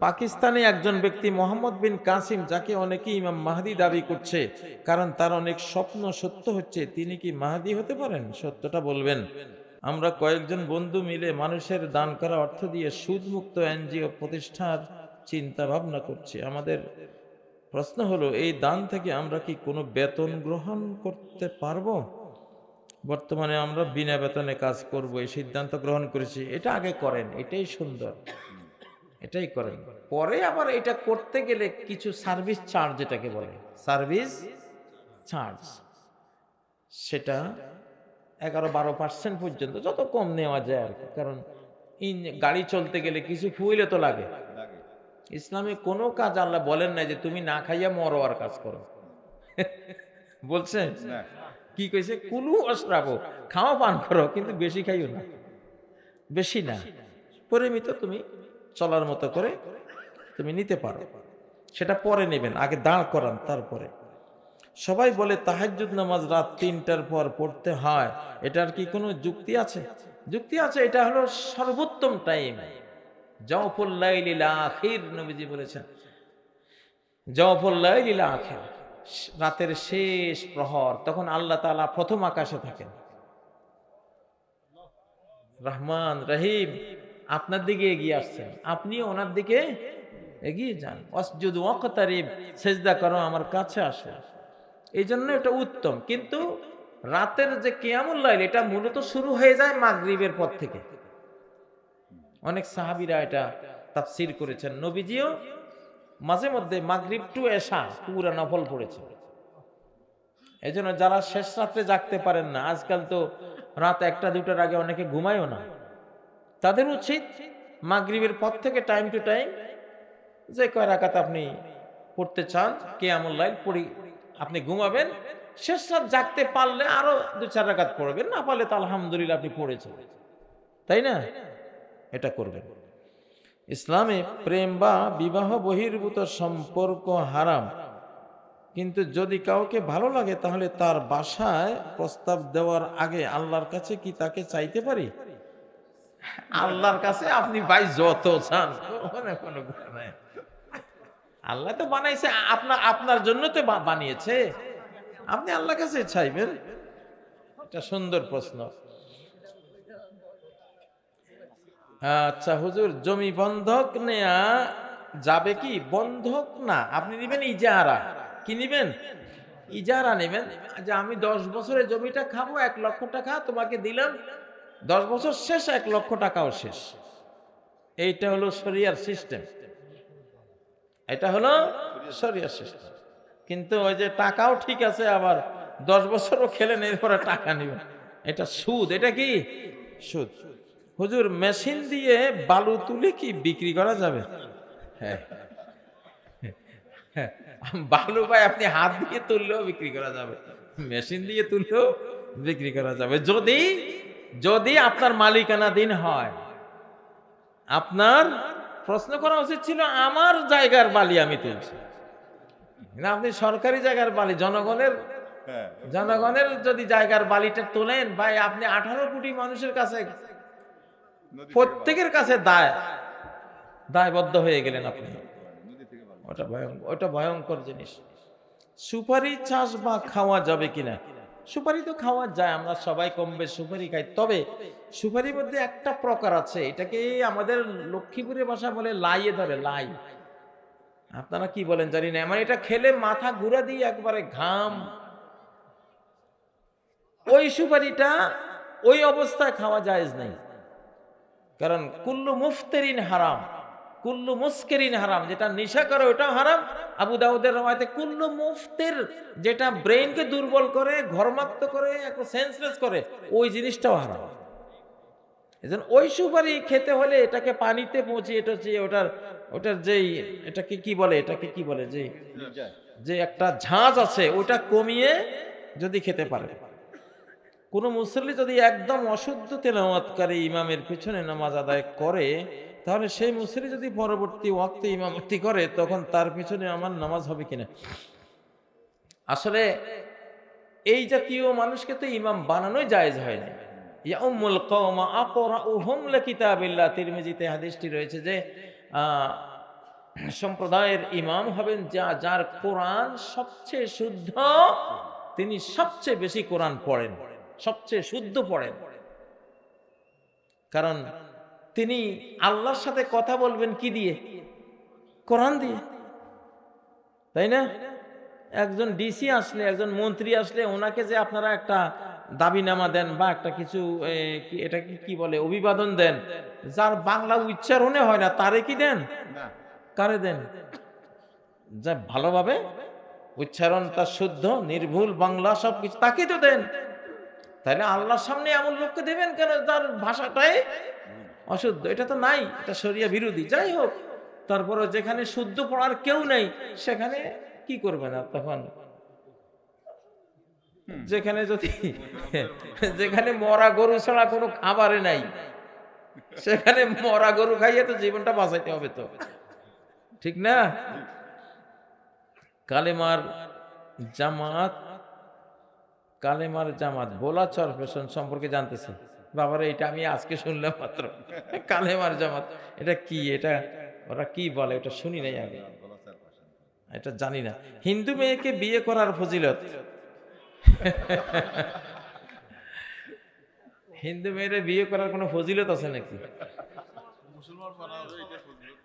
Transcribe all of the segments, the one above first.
পাকিস্তানে একজন ব্যক্তি মোহাম্মদ বিন কাসিম, যাকে অনেকেই ইমাম মাহাদি দাবি করছে, কারণ তার অনেক স্বপ্ন সত্য হচ্ছে, তিনি কি মাহাদি হতে পারেন? সত্যটা বলবেন। আমরা কয়েকজন বন্ধু মিলে মানুষের দান করা অর্থ দিয়ে সুদমুক্ত এনজিও প্রতিষ্ঠার চিন্তা ভাবনা করছি। আমাদের প্রশ্ন হলো, এই দান থেকে আমরা কি কোনো বেতন গ্রহণ করতে পারব? বর্তমানে আমরা বিনা বেতনে কাজ করব, এই সিদ্ধান্ত গ্রহণ করেছি। এটা আগে করেন, এটাই সুন্দর। এটাই করেন। পরে আবার এটা করতে গেলে কিছু সার্ভিস চার্জ এটাকে বলে। সার্ভিস চার্জ সেটা এগারো বারো পার্সেন্ট পর্যন্ত যত কম নেওয়া যায় আর কি। কারণ ইন গাড়ি চলতে গেলে কিছু ফুইলে তো লাগে। ইসলামে কোনো কাজ আল্লাহ বলেন না যে তুমি না খাইয়া মরো আর কাজ করো। বলছে কি কইছে? কুলু অশ্রাবো খাওয়া পান করো কিন্তু বেশি খাইও না। বেশি না। পরিমিত তুমি চলার মতো করে তুমি নিতে পারো। সেটা পরে নেবেন, আগে দাঁড় করান তারপরে। সবাই বলে, তাহাজ্জুদ নামাজ রাত তিনটার পর পড়তে হয়। এটার কি কোনো যুক্তি আছে? যুক্তি আছে, এটা হলো সর্বোত্তম টাইম। জফুল্লাইলিলা আখির, নবীজি বলেছেন। জফুল্লাইলিলা আখির, রাতের শেষ প্রহর, তখন আল্লাহ তাআলা প্রথম আকাশে থাকেন। রহমান রহিম আপনার দিকে এগিয়ে আসছেন। আপনি ওনার দিকে এগিয়ে যান। অসজুদ ওয়াকতারিব, সেজদা করো, আমার কাছে আসো। এই জন্য এটা উত্তম। কিন্তু রাতের যে কেয়ামুল লাইল, এটা মূলত শুরু হয়ে যায় মাগরিবের পর থেকে। অনেক সাহাবিরা এটা তাফসির করেছেন। নবীজিও মাঝে মধ্যে মাগরিব টু এশা পুরা নফল পড়েছে। এই জন্য যারা শেষ রাত্রে জাগতে পারেন না, আজকাল তো রাত একটা দুটার আগে অনেকে ঘুমায়ও না। তাদের উচিত মাগরিবের পর থেকে টাইম টু টাইম যে কয় রাকাত আপনি পড়তে চান কেয়ামুল্লাইল পড়ি, আপনি ঘুমাবেন, শেষ রাত জাগতে পারলে আরও দু চার রাকাত পড়বেন, না পারলে তো আলহামদুলিল্লাহ আপনি পড়েছেন। তাই না? এটা করবেন। ইসলামে প্রেম বা বিবাহ বহির্ভূত সম্পর্ক হারাম। কিন্তু যদি কাউকে ভালো লাগে তাহলে তার বাসায় প্রস্তাব দেওয়ার আগে আল্লাহর কাছে কি তাকে চাইতে পারি? আল্লাহর কাছে আপনি ভাই যত চান, কোনো। আল্লাহ তো বানাইছে, আপনার আপনার জন্য তো বানিয়েছে। আপনি আল্লাহর কাছে চাইবেন? এটা সুন্দর প্রশ্ন। আচ্ছা হুজুর, জমি বন্ধক নেয়া যাবে কি? বন্ধক না। আপনি নেবেন ইজারা। কি নেবেন? ইজারা নেবেন। যে আমি দশ বছরের জমিটা খাব, এক লক্ষ টাকা তোমাকে দিলাম দশ বছর শেষ এক লক্ষ টাকাও শেষ। এইটা হলো শরিয়ার সিস্টেম। এটা হলো শরিয়ার সিস্টেম। কিন্তু ওই যে টাকাও ঠিক আছে আবার দশ বছরও খেলেন এরপরে টাকা নেবেন এটা সুদ। এটা কি? সুদ। হুজুর মেশিন দিয়ে বালু তুলে কি বিক্রি করা যাবে? হ্যাঁ, বালু ভাই আপনি হাত দিয়ে তুললেও বিক্রি করা যাবে। মেশিন দিয়ে তুললেও বিক্রি করা যাবে। যদি যদি আপনার মালিকানা দিন হয় আপনার প্রশ্ন করা উচিত ছিল আমার জায়গার বালি আমি তুলছি। না আপনি সরকারি জায়গার বালি জনগণের জনগণের যদি জায়গার বালিটা তোলেন ভাই আপনি আঠারো কোটি মানুষের কাছে প্রত্যেকের কাছে দায়। দায়বদ্ধ হয়ে গেলেন আপনি। ওটা ভয়ঙ্কর ওটা ভয়ঙ্কর জিনিস। সুপারি চাষ বা খাওয়া যাবে কিনা? সুপারি তো খাওয়া যায়, আমরা সবাই কম বেশ সুপারি খাই। তবে সুপারির মধ্যে একটা প্রকার আছে, এটাকে আমাদের লক্ষ্মীপুরের ভাষা বলে লাইয়ে ধরে, লাই। আপনারা কি বলেন জানি না মানে এটা খেলে মাথা ঘুরা দিয়ে একবারে ঘাম। ওই সুপারিটা ওই অবস্থায় খাওয়া যায় নাই। কারণ কুল্লু মুফতেরিন হারাম। কুল্লু মুস্কেরিন হারাম, যেটা নেশা করে ওটাও হারাম। আবু দাউদের রমায়তে কুল্লু মুফতের যেটা ব্রেইনকে দুর্বল করে, ঘরমাক্ত করে সেন্সলেস করে, ওই জিনিসটাও হারাম। এজন্য ওই সুপারি খেতে হলে এটাকে পানিতে পৌঁছে এটা হচ্ছে ওটার ওটার যেই, এটাকে কি বলে, এটাকে কি বলে, যে যে একটা ঝাঁজ আছে, ওটা কমিয়ে যদি খেতে পারে। কোন মুসল্লি যদি একদম অশুদ্ধ তেলাওয়াতকারী ইমামের পিছনে নামাজ আদায় করে তাহলে সেই মুসল্লি যদি পরবর্তী ওয়াক্তে ইমামতি করে, তখন তার পিছনে আমার নামাজ হবে কিনা? আসলে এই জাতীয় মানুষকে তো ইমাম বানানোই জায়েজ হয় না। ইয়াউমুল কওমা আকরাউহুম লিকিতাবিল্লাহ। তিরমিজিতে হাদিসটি রয়েছে যে সম্প্রদায়ের ইমাম হবেন যা, যার কোরআন সবচেয়ে শুদ্ধ, তিনি সবচেয়ে বেশি কোরআন পড়েন, সবচেয়ে শুদ্ধ পড়েন। কারণ তিনি আল্লাহর সাথে কথা বলবেন কি দিয়ে? কোরআন দিয়ে। তাই না? একজন ডিসি আসলে একজন মন্ত্রী আসলে ওনাকে যে আপনারা একটা দাবিনামা দেন বা একটা কিছু এটা কি বলে অভিবাদন দেন যার বাংলা উচ্চারণে হয় না তারে কি দেন? কারে দেন? যা ভালোভাবে উচ্চারণ তার শুদ্ধ নির্ভুল বাংলা সব কিছু তাকে তো দেন। তাহলে আল্লাহর সামনে এমন লোককে দেবেন কেন তার ভাষাটাই অশুদ্ধ এটা তো নাই এটা শরিয়া বিরোধী যাই হোক। তারপরে যেখানে শুদ্ধ পড়ার কেউ নেই সেখানে কি করবে না তখন? যেখানে যদি যেখানে মরা গরু ছাড়া কোনো খাবারে নাই সেখানে মরা গরু খাইয়ে তো জীবনটা বাঁচাইতে হবে তো। ঠিক না? কালেমার জামাত কালেমার জামাত বোলাচর ফ্যাশন সম্পর্কে জানতেছে। বাবারে, এটা আমি আজকে শুনলাম মাত্র। কালেমার জামাত। এটা কি? এটা ওরা কি বলে? এটা শুনি নাই আগে এটা জানি না। হিন্দু মেয়েকে বিয়ে করার ফজিলত। হিন্দু মেয়েরে বিয়ে করার কোনো ফজিলত আছে নাকি?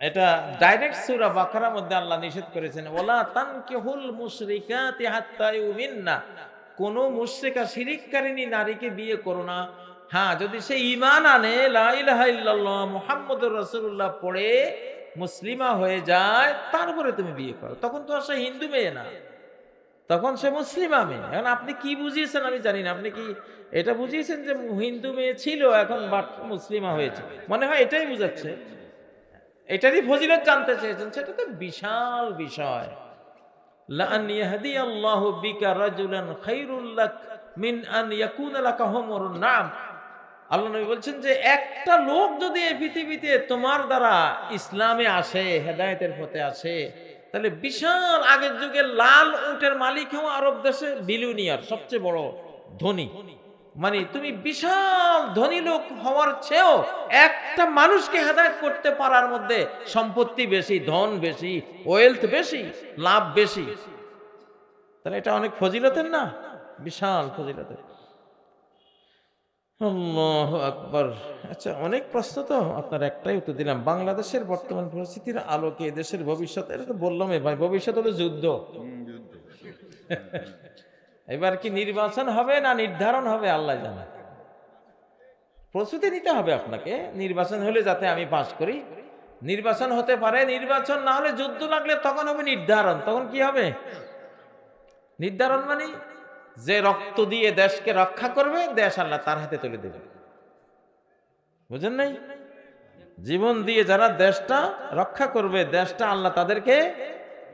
এটা ডাইরেক্ট সূরা বাকারার মধ্যে আল্লাহ নিষেধ করেছেন, ওলা তানকিহুল মুশরিকাতি হাত্তা ইউমিননা। কোন মুশরিকা শিরিককারিনী নারীকে বিয়ে করো না। হ্যাঁ যদি সে ইমান আনে, লা ইলাহা ইল্লাল্লাহ, মুহাম্মদুর পড়ে মুসলিমা হয়ে যায় তারপরে তুমি বিয়ে করো। তখন তো আর সে হিন্দু মেয়ে না। তখন সে মুসলিমা মেয়ে। এখন আপনি কি বুঝিয়েছেন আমি জানি না। আপনি কি এটা বুঝিয়েছেন যে হিন্দু মেয়ে ছিল, এখন মুসলিমা হয়েছে? মনে হয় এটাই বুঝাচ্ছে। এটারই ফজিলত জানতে চেয়েছেন, সেটা তো বিশাল বিষয়। মিন নাম। আল্লাহ নবী বলছেন যে একটা লোক যদি এই পৃথিবীতে তোমার দ্বারা ইসলামে আসে, হেদায়েতের পথে আসে, তাহলে বিশাল আগের যুগে লাল উটের মালিক হওয়া আরব দেশে বিলিয়নিয়ার, সবচেয়ে বড় ধনী। মানে তুমি বিশাল ধনী লোক হওয়ার চেয়েও একটা মানুষকে হেদায়ত করতে পারার মধ্যে সম্পত্তি বেশি, ধন বেশি ওয়েলথ বেশি, লাভ বেশি। তাহলে এটা অনেক ফজিলতের না? বিশাল ফজিলতের। আল্লাহ আকবর। আচ্ছা অনেক প্রশ্ন তো আপনার একটাই উত্তর দিলাম। বাংলাদেশের বর্তমান পরিস্থিতির আলোকে দেশের ভবিষ্যৎ এটা তো বললাম ভাই ভবিষ্যৎ হলো যুদ্ধ। এবার কি নির্বাচন হবে না নির্ধারণ হবে আল্লাহ জানে। প্রস্তুতি নিতে হবে আপনাকে নির্বাচন হলে যাতে আমি পাশ করি। নির্বাচন হতে পারে নির্বাচন না হলে যুদ্ধ লাগলে তখন হবে নির্ধারণ। তখন কি হবে? নির্ধারণ মানে? যে রক্ত দিয়ে দেশকে রক্ষা করবে, দেশ আল্লাহ তার হাতে তুলে দেবে। বুঝেন নাই? জীবন দিয়ে যারা দেশটা রক্ষা করবে, দেশটা আল্লাহ তাদেরকে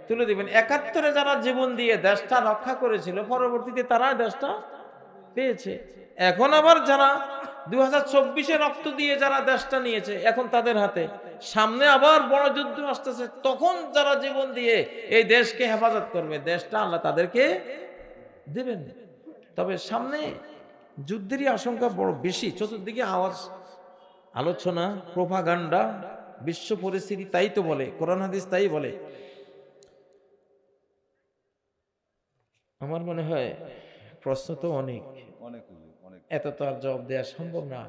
তুলে দিবেন। একাত্তরে যারা জীবন দিয়ে দেশটা রক্ষা করেছিল, পরবর্তীতে তারা দেশটা পেয়েছে। এখন আবার যারা দু হাজার রক্ত দিয়ে যারা দেশটা নিয়েছে, এখন তাদের হাতে। সামনে আবার বড় যুদ্ধ আসতেছে, তখন যারা জীবন দিয়ে এই দেশকে হেফাজত করবে, দেশটা আল্লাহ তাদেরকে দেবেন। তবে সামনে যুদ্ধেরই আশঙ্কা বড় বেশি। চতুর্দিকে আওয়াজ আলোচনা প্রভাগান্ডা বিশ্ব পরিস্থিতি তাই তো বলে কোরআন হাদিস তাই বলে। আমার মনে হয় প্রশ্ন তো অনেক। এত তো আর জবাব দেওয়া সম্ভব না।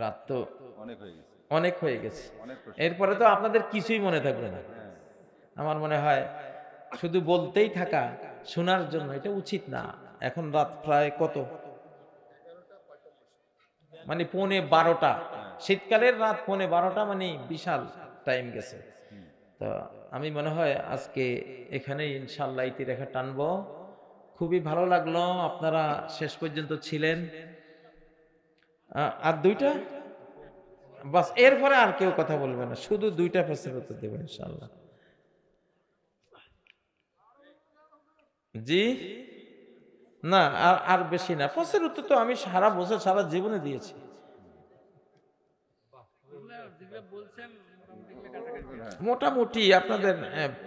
রাত তো অনেক হয়ে গেছে। অনেক হয়ে গেছে। এরপরে তো আপনাদের কিছুই মনে থাকবে না। হ্যাঁ, আমার মনে হয় শুধু বলতেই থাকা শোনার জন্য, এটা উচিত না। এখন রাত প্রায় কত? মানে পৌনে বারোটা। শীতকালের রাত পৌনে বারোটা মানে বিশাল টাইম গেছে। তো আমি মনে হয় আজকে এখানে ইনশাল্লাহ ইতি রেখা টানবো। খুবই ভালো লাগল আপনারা শেষ পর্যন্ত ছিলেন। আর দুইটা? বাস, এরপরে আর কেউ কথা বলবে না। শুধু দুইটা প্রশ্নের উত্তর দেবেন ইনশাল্লাহ জি? না, আর আর বেশি না। প্রশ্নের উত্তর তো আমি সারা বছর, সারা জীবনে দিয়েছি। মোটামুটি আপনাদের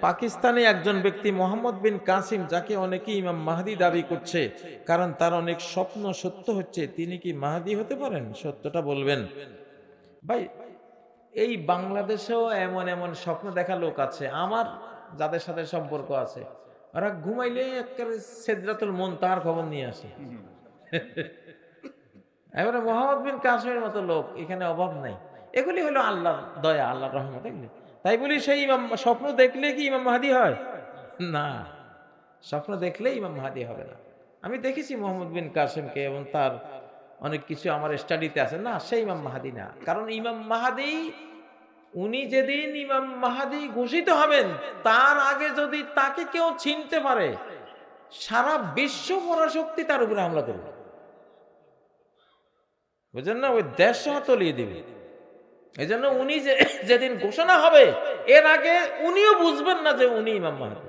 পাকিস্তানে একজন ব্যক্তি মোহাম্মদ বিন কাসিম, যাকে অনেকেই ইমাম মাহাদি দাবি করছে, কারণ তার অনেক স্বপ্ন সত্য হচ্ছে, তিনি কি মাহাদি হতে পারেন? সত্যটা বলবেন। ভাই, এই বাংলাদেশেও এমন এমন স্বপ্ন দেখা লোক আছে। আমার যাদের সাথে সম্পর্ক আছে। ওরা ঘুমাইলে একেবারে সেদরাতুল মন তার খবর নিয়ে আসে। এবারে মোহাম্মদ বিন কাসমের মতো লোক, এখানে অভাব নাই। এগুলি হলো আল্লাহ দয়া, আল্লাহর রহমত এগুলি। তাই বলি সেই ইমাম, স্বপ্ন দেখলে কি ইমাম মাহাদি হয়? না, স্বপ্ন দেখলে ইমাম মাহাদি হবে না। আমি দেখেছি মোহাম্মদ বিন কাসেমকে এবং তার অনেক কিছু আমার স্টাডিতে আছে। না, সেই ইমাম মাহাদি না। কারণ ইমাম মাহাদি উনি যেদিন ইমাম মাহাদি ঘোষিত হবেন, তার আগে যদি তাকে কেউ চিনতে পারে, সারা বিশ্ব পরাশক্তি তার উপরে হামলা করবে। বুঝলেন না? ওই দেশ তলিয়ে দিবে। এই জন্য উনি যেদিন ঘোষণা হবে, এর আগে উনিও বুঝবেন না যে উনি ইমাম মাহাদি।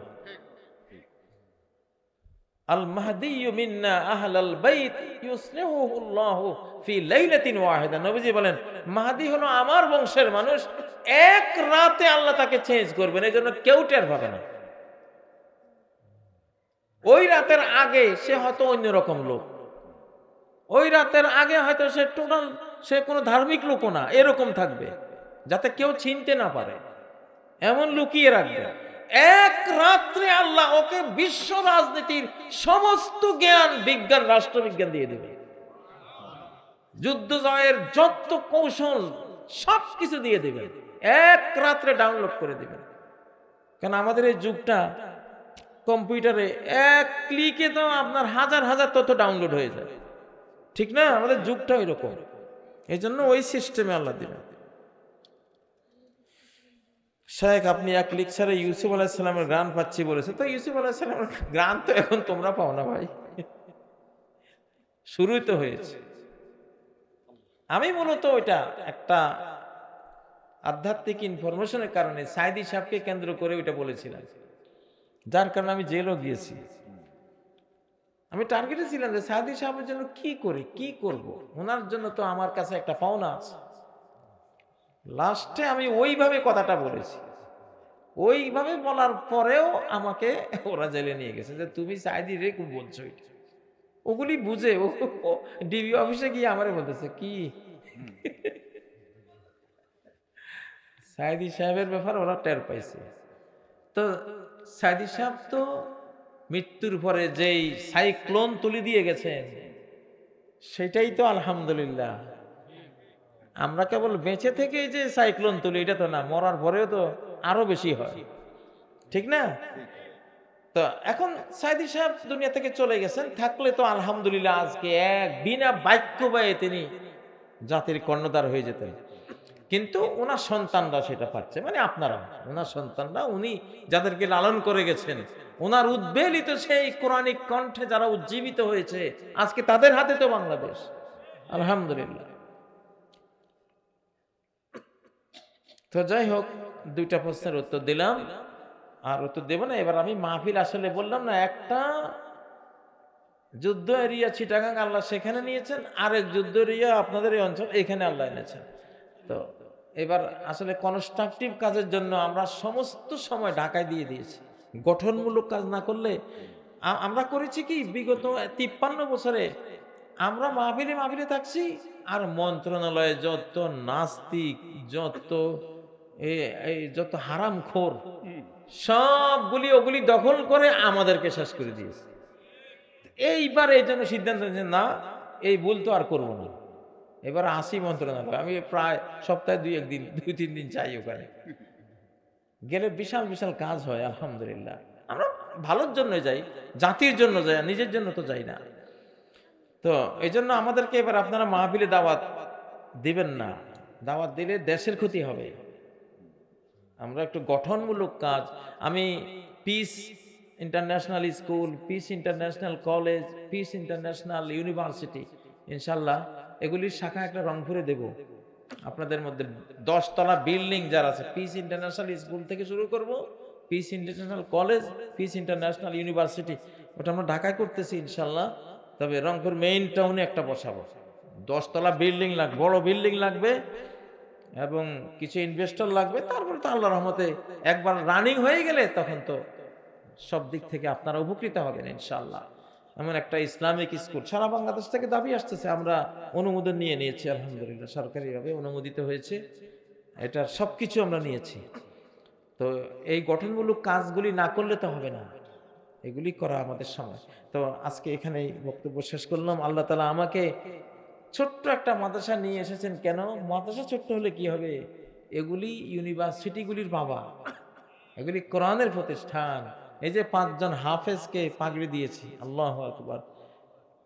আল মাহদি মিন্না আহলাল বাইত ইউসলিহুল্লাহু ফি লাইলাতিন ওয়াহিদা। নবীজি বলেন, মাহদি হলো আমার বংশের মানুষ, এক রাতে আল্লাহ তাকে চেঞ্জ করবেন, এই জন্য কেউ টের পাবে না। ওই রাতের আগে সে হয়তো অন্যরকম লোক। ওই রাতের আগে হয়তো সে টোটাল, সে কোনো ধার্মিক লোকও না, এরকম থাকবে, যাতে কেউ চিনতে না পারে। এমন লুকিয়ে রাখবে। এক রাত্রে আল্লাহ ওকে বিশ্ব রাজনীতির সমস্ত জ্ঞান, বিজ্ঞান, রাষ্ট্রবিজ্ঞান দিয়ে দেবে। যুদ্ধ জয়ের যত কৌশল, সব কিছু দিয়ে দেবে। এক রাত্রে ডাউনলোড করে দেবে। কারণ আমাদের এই যুগটা কম্পিউটারে এক ক্লিকে তো আপনার হাজার হাজার তথ্য ডাউনলোড হয়ে যায়। ঠিক না? আমাদের যুগটা এরকম এই জন্য ওই সিস্টেমে আল্লাহ দিবেন। শেখ, আপনি এক লিকচারে ইউসুফ আলাহিসাল্লামের গান পাচ্ছি বলেছে। তো ইউসুফ আলাহিসাল্লামের গান তো এখন তোমরা পাও না ভাই। শুরুই তো হয়েছে। আমি মূলত ওইটা একটা আধ্যাত্মিক ইনফরমেশনের কারণে সাইদি সাহেবকে কেন্দ্র করে ওইটা বলেছিলাম। যার কারণে আমি জেলও গিয়েছি। আমি টার্গেটে ছিলাম যে সাইদি সাহেবের জন্য কি করি, কি করব? ওনার জন্য তো আমার কাছে একটা পাওনা আছে। লাস্টে আমি ওইভাবে কথাটা বলেছি। ওইভাবে বলার পরেও আমাকে ওরা জেলে নিয়ে গেছে যে তুমি সাইদি রে খুব বলছো ওগুলি বুঝে ও ডিবি অফিসে গিয়ে আমারে বলতেছে, কি? সাইদি সাহেবের ব্যাপার ওরা টের পাইছে। তো সাইদি সাহেব তো মৃত্যুর পরে যেই সাইক্লোন তুলে দিয়ে গেছেন, সেটাই তো আলহামদুলিল্লাহ। আমরা কেবল বেঁচে থেকেই যে সাইক্লোন তুলি, এটা তো না, মরার পরেও তো আরও বেশি হয়। ঠিক না? তো এখন সাইদি সাহেব দুনিয়া থেকে চলে গেছেন, থাকলে তো আলহামদুলিল্লাহ আজকে এক বিনা বাক্য ব্যয়ে তিনি জাতির কর্ণধার হয়ে যেতেন। কিন্তু ওনার সন্তানরা সেটা পাচ্ছে মানে আপনারা ওনার সন্তানরা উনি যাদেরকে লালন করে গেছেন ওনার উদ্বেলিত সেই কোরআনিক কণ্ঠে যারা উজ্জীবিত হয়েছে, আজকে তাদের হাতে তো বাংলাদেশ। আলহামদুলিল্লাহ। তো যাই হোক, দুইটা প্রশ্নের উত্তর দিলাম। আর উত্তর দেব না, এবার আমি মাহফিল আসলে বললাম না, একটা যুদ্ধ এরিয়া চিটাগাং আল্লাহ সেখানে নিয়েছেন, আরেক যুদ্ধ এরিয়া আপনাদের এই অঞ্চল এখানে আল্লাহ এনেছেন। তো এবার আসলে কনস্ট্রাকটিভ কাজের জন্য আমরা সমস্ত সময় ঢাকায় দিয়ে দিয়েছি। গঠনমূলক কাজ না করলে আমরা করেছি কি, বিগত তিপ্পান্ন বছরে আমরা মাহফিলে মাহফিলে থাকছি, আর মন্ত্রণালয়ে যত নাস্তিক, যত এই যত হারাম খোর সবগুলি ওগুলি দখল করে আমাদেরকে শেষ করে দিয়েছে। এইবার এই জন্য সিদ্ধান্ত নিয়েছে না এই ভুল তো আর করব না। এবার আসি মন্ত্রণালয় আমি প্রায় সপ্তাহে দুই একদিন দুই তিন দিন চাই ওখানে। গেলে বিশাল বিশাল কাজ হয় আলহামদুলিল্লাহ। আমরা ভালোর জন্য যাই জাতির জন্য যাই নিজের জন্য তো যাই না। তো এই জন্য আমাদেরকে এবার আপনারা মাহফিলে দাওয়াত দিবেন না। দাওয়াত দিলে দেশের ক্ষতি হবে। আমরা একটু গঠনমূলক কাজ। আমি peace international school peace international college peace international university ইনশাল্লাহ এগুলির শাখা একটা রংপুরে দেব। আপনাদের মধ্যে দশতলা বিল্ডিং যারা আছে পিস ইন্টারন্যাশনাল স্কুল থেকে শুরু করব peace international college peace international university ওটা আমরা ঢাকায় করতেছি ইনশাল্লাহ, তবে রংপুর মেইন টাউনে একটা বসাবো। দশতলা বিল্ডিং লাগবে বড় বিল্ডিং লাগবে এবং কিছু ইনভেস্টর লাগবে, তারপরে তো আল্লাহ রহমতে একবার রানিং হয়ে গেলে তখন তো সব দিক থেকে আপনারা উপকৃত হবেন ইনশাল্লাহ এমন একটা ইসলামিক স্কুল, সারা বাংলাদেশ থেকে দাবি আসতেছে, আমরা অনুমোদন নিয়ে নিয়েছি, আলহামদুলিল্লাহ, সরকারিভাবে অনুমোদিত হয়েছে, এটার সব কিছু আমরা নিয়েছি। তো এই গঠনমূলক কাজগুলি না করলে তো হবে না, এগুলি করা আমাদের সময়। তো আজকে এখানেই বক্তব্য শেষ করলাম, আল্লাহ তালা আমাকে ছোট্ট একটা মাদ্রাসা নিয়ে এসেছেন কেন? মাদ্রাসা ছোট্ট হলে কি হবে? এগুলি ইউনিভার্সিটিগুলির বাবা। এগুলি কোরআনের প্রতিষ্ঠান। এই যে পাঁচজন হাফেজকে পাগড়ি দিয়েছি, আল্লাহ আকবার।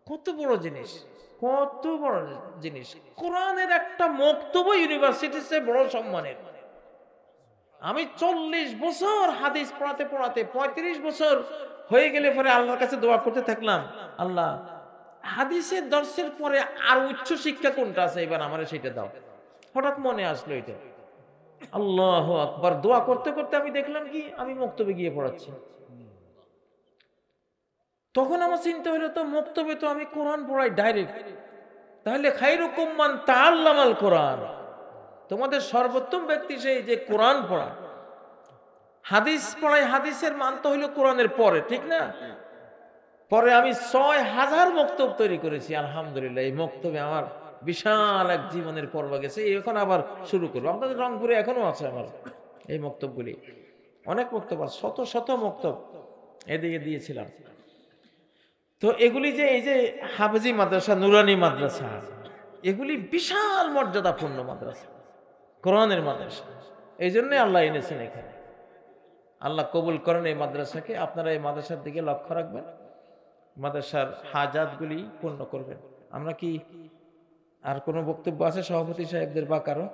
কত বড় জিনিস, কত বড় জিনিস। কোরআনের একটা মক্তব্য ইউনিভার্সিটির চেয়ে বড় সম্মানের। আমি চল্লিশ বছর হাদিস পড়াতে পড়াতে পঁয়ত্রিশ বছর হয়ে গেলে পরে আল্লাহর কাছে দোয়া করতে থাকলাম। আল্লাহ হাদিসের দর্শের পরে আর উচ্চ শিক্ষা কোনটা আছে? এবার আমার সেটা দাও। হঠাৎ মনে আসলো এটা। আল্লাহ আকবার। দোয়া করতে করতে আমি দেখলাম কি? আমি মক্তবে গিয়ে পড়াচ্ছি। তখন আমার চিন্তা হলো, তো মক্তবে তো আমি কোরআন পড়াই ডাইরেক্ট তাহলে খাইরুকুম মান তাআল্লামাল কোরআন। তোমাদের সর্বোত্তম ব্যক্তি সেই যে কোরআন পড়ায়। হাদিস পড়ায়, হাদিসের মান তো হইল কোরআনের পরে, ঠিক না? পরে আমি ছয় হাজার মক্তব তৈরি করেছি, আলহামদুলিল্লাহ। এই মক্তবে আমার বিশাল এক জীবনের পর্ব গেছে। এখন আবার শুরু করব। আপনাদের রংপুরে এখনও আছে আমার এই মক্তবগুলি। অনেক মক্তব আছে, শত শত মক্তব এদিকে দিয়েছিলাম। তো এগুলি যে এই যে হাফেজি মাদ্রাসা, নুরানি মাদ্রাসা, এগুলি বিশাল মর্যাদাপূর্ণ মাদ্রাসা, কোরআনের মাদ্রাসা। এই জন্যই আল্লাহ এনেছেন এখানে। আল্লাহ কবুল করেন এই মাদ্রাসাকে। আপনারা এই মাদ্রাসার দিকে লক্ষ্য রাখবেন। মাদ্রাসার হাজাতগুলি পূর্ণ করবেন। আমরা কি আর কোনো বক্তব্য আছে সভাপতি সাহেবদের বা কারও?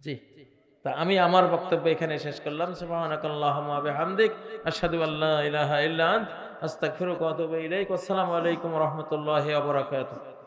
জি। তা আমি আমার বক্তব্য এখানে শেষ করলাম। সুবহানাকাল্লাহুম্মা ওয়া বিহামদিক, আশহাদু আল্লা ইলাহা ইল্লা আতুবু ইলাইক। আসসালামু আলাইকুম রহমতুল্লাহ বারাকাতুহু।